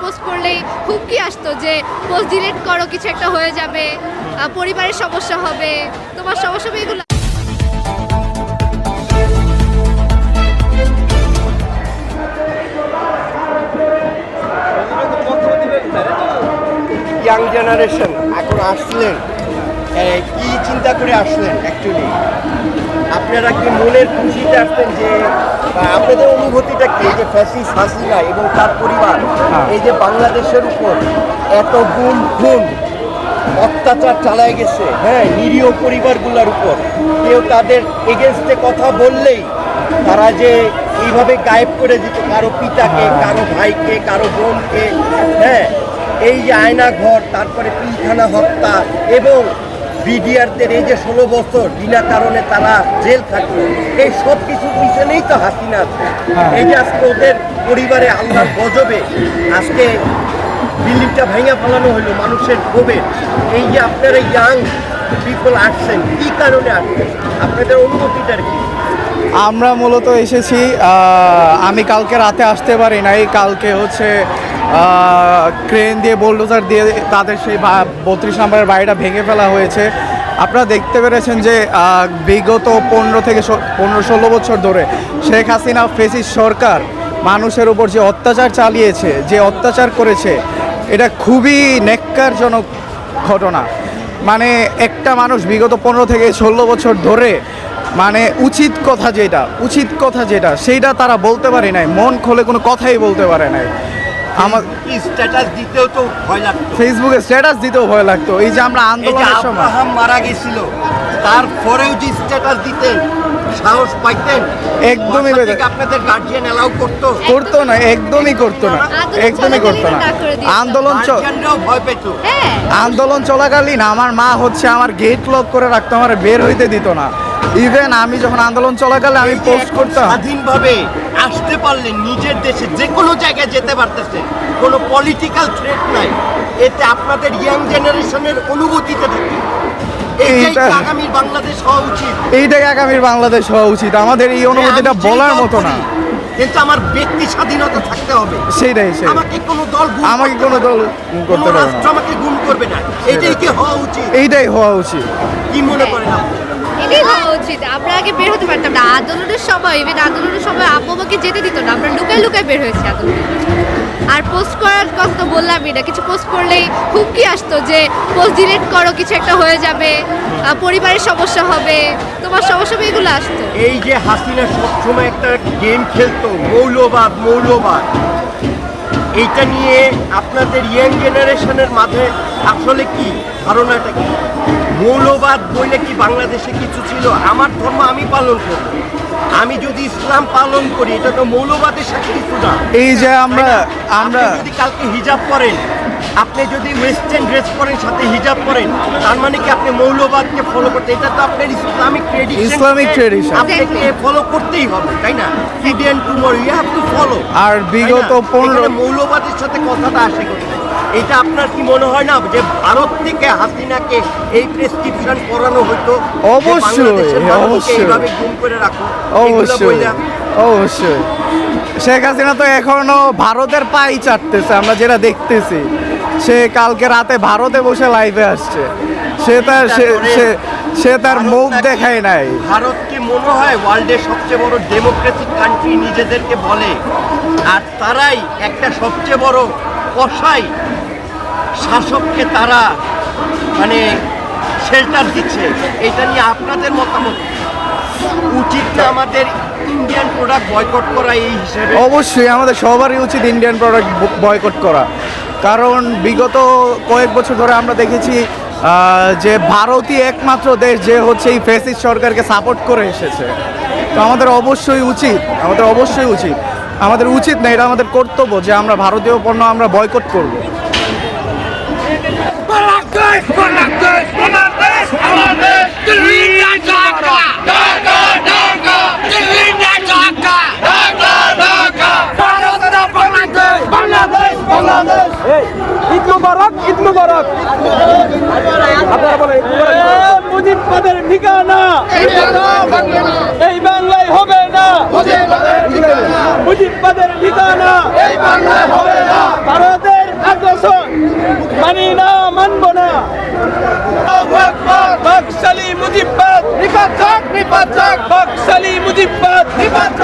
Post করলেই হুমকি আসতো যে পোস্ট ডিলিট করো, কিছু একটা হয়ে যাবে পরিবারের সমস্যা হবে, তোমার সমস্যা হবে এগুলো। ইয়াং জেনারেশন এখন আসলেন। কি চিন্তা করে আসলেন অ্যাকচুয়ালি আপনারা কি মনের খুশিতে আসছেন যে আপনাদের অনুভূতিটা কি? যে ফ্যাসিস হাসিনা এবং তার পরিবার এই যে বাংলাদেশের উপর এত গুম খুন অত্যাচার চালায় গেছে হ্যাঁ নিরীহ পরিবারগুলোর উপর কেউ তাদের এগেনস্টে কথা বললেই তারা যে এইভাবে গায়েব করে দিত কারও পিতাকে কারও ভাইকে কারও বোনকে হ্যাঁ এই যে আয়না ঘর তারপরে পিলখানা হত্যা এবং বিডিআরদের এই যে ষোলো বছর বিনা কারণে তারা জেল খাটলো এই সব কিছুর পিছনেই তো হাসিনা আছে। এই যে আজকে ওদের পরিবারে আল্লাহর গজবে আজকে বিল্ডিংটা ভেঙে ফেলানো হলো মানুষের ক্ষোভে। এই যে আপনারা ইয়াং পিপল আসছেন কি কারণে আসছেন? আপনাদের অনুমতিটার কি? আমরা মূলত এসেছি আমি কালকে রাতে আসতে পারি নাই কালকে হচ্ছে ক্রেন দিয়ে বোলডোজার দিয়ে তাদের সেই বত্রিশ নম্বরের বাড়িটা ভেঙে ফেলা হয়েছে। আপনারা দেখতে পেরেছেন যে বিগত পনেরো থেকে পনেরো ষোলো বছর ধরে শেখ হাসিনা ফেসিস সরকার মানুষের উপর যে অত্যাচার চালিয়েছে, যে অত্যাচার করেছে, এটা খুবই নেককারজনক ঘটনা। মানে একটা মানুষ বিগত পনেরো থেকে ষোলো বছর ধরে মানে উচিত কথা যেটা, উচিত কথা যেটা, সেইটা তারা বলতে পারে নাই, মন খোলে কোনো কথাই বলতে পারে নাই। আমার স্ট্যাটাস দিতেও তো ভয় লাগতো। ফেসবুকে স্ট্যাটাস দিতেও ভয় লাগতো। এই যে আমরা আন্দোলনের সময়। মারা গেছিল তারপরেও যে স্ট্যাটাস দিতেন সাহস পাইতেন একদমই আপনাদের গার্জিয়ান অ্যালাউ করতো। করতো না একদমই করতো না একদমই করতো না। আন্দোলন ভয় পেত। হ্যাঁ। আন্দোলন চলাকালীন আমার মা হচ্ছে আমার গেট লক করে রাখতো আমার বের হইতে দিত না। ইভেন আমি যখন আন্দোলন চলাকালে আমি পোস্ট করতাম। স্বাধীনভাবে আসতে পারলে নিজের দেশে যে কোনো জায়গায় যেতে পারতেছে। কোনো পলিটিক্যাল থ্রেট নাই। এতে আপনাদের ইয়াং জেনারেশনের অনুভূতিতে থাকে বাংলাদেশ হওয়া উচিত? এইটাই আগামীর বাংলাদেশ হওয়া উচিত। আমাদের এই অনুভূতিটা বলার মতো না। কিন্তু আমার ব্যক্তি স্বাধীনতা থাকতে হবে। সেইটাই সেই আমাকে কোনো দল আমাকে কোনো দল করতে পারবে না। আমাকে গুম করবে না। এটাই কি হওয়া উচিত? এইটাই হওয়া উচিত। কি মনে করেন আপনি? উচিত আমরা আগে বের হতে পারতাম না। আন্দোলনের সময় ইভেন আন্দোলনের সময় আব্বু আমাকে যেতে দিত না। আমরা লুকায় লুকায় বের হয়েছি আন্দোলনে। আর পোস্ট করার কথা তো বললামই না। কিছু পোস্ট করলেই হুমকি আসতো যে পোস্ট ডিলিট করো, কিছু একটা হয়ে যাবে পরিবারের সমস্যা হবে, তোমার সমস্যা হবে, এগুলো আসতো। এই যে হাসিনা সবসময় একটা গেম খেলতো, মৌলবাদ মৌলবাদ। এইটা নিয়ে আপনাদের ইয়াং জেনারেশনের মাঝে আসলে কি? ধারণাটা কি? মৌলবাদ বইলে কি বাংলাদেশে কিছু ছিল? আমার ধর্ম আমি পালন করব। আমি যদি ইসলাম পালন করি এটা তো মৌলবাদের সাথে কিছু না। এই যে আমরা আমরা যদি কালকে হিজাব করেন আপনি যদি ওয়েস্টার্ন ড্রেস পরেন সাথে হিজাব পরেন তার মানে কি আপনি মৌলবাদকে ফলো করতে এটা তো আপনার ইসলামিক ট্রেডিশন Islamic tradition. আপনাকে ফলো করতেই হবে তাই না? Indian tomorrow you have to follow আর বিগত পনেরো মৌলবাদের সাথে কথাটা আসে করতে এটা আপনার কি মনে হয় না যে ভারত থেকে হাসিনাকে এই প্রেসক্রিপশন করানো হতো? অবশ্যই, অবশ্যই। এইভাবে গুম করে রাখো অবশ্যই অবশ্যই। শেখ হাসিনা তো এখনও ভারতের পাই চাটতেছে আমরা যেটা দেখতেছি। সে কালকে রাতে ভারতে বসে লাইভে আসছে। সে তার সে- সে- সে তার মুখ দেখায় নাই। ভারত কি মনে হয় ওয়ার্ল্ডের সবচেয়ে বড় ডেমোক্রেটিক কান্ট্রি নিজেদেরকে বলে? আর তারাই একটা সবচেয়ে বড় কষাই শাসককে তারা মানে শেল্টার দিচ্ছে। এটা নিয়ে আপনাদের মতামত উচিত না আমাদের ইন্ডিয়ান প্রোডাক্ট বয়কট করা এই হিসেবে? অবশ্যই, আমাদের সবারই উচিত ইন্ডিয়ান প্রোডাক্ট বয়কট করা। কারণ বিগত কয়েক বছর ধরে আমরা দেখেছি যে ভারতই একমাত্র দেশ যে হচ্ছে এই ফেসিস সরকারকে সাপোর্ট করে এসেছে। তো আমাদের অবশ্যই উচিত, আমাদের অবশ্যই উচিত। আমাদের উচিত না, এটা আমাদের কর্তব্য যে আমরা ভারতীয় পণ্য আমরা বয়কট করব। ঈদ মুবারক ঈদ মুবারক আপনারা বলেন ঈদ মুবারক। এ, মুজিববাদের ঠিকানা এই বাংলায় হবে না মুজিববাদের শাসন মানি না মানব না। বাকশালী মুজিব্বাদ। নিপাত নিপাত বাকশালী মুজিব্বাদ। নিপাত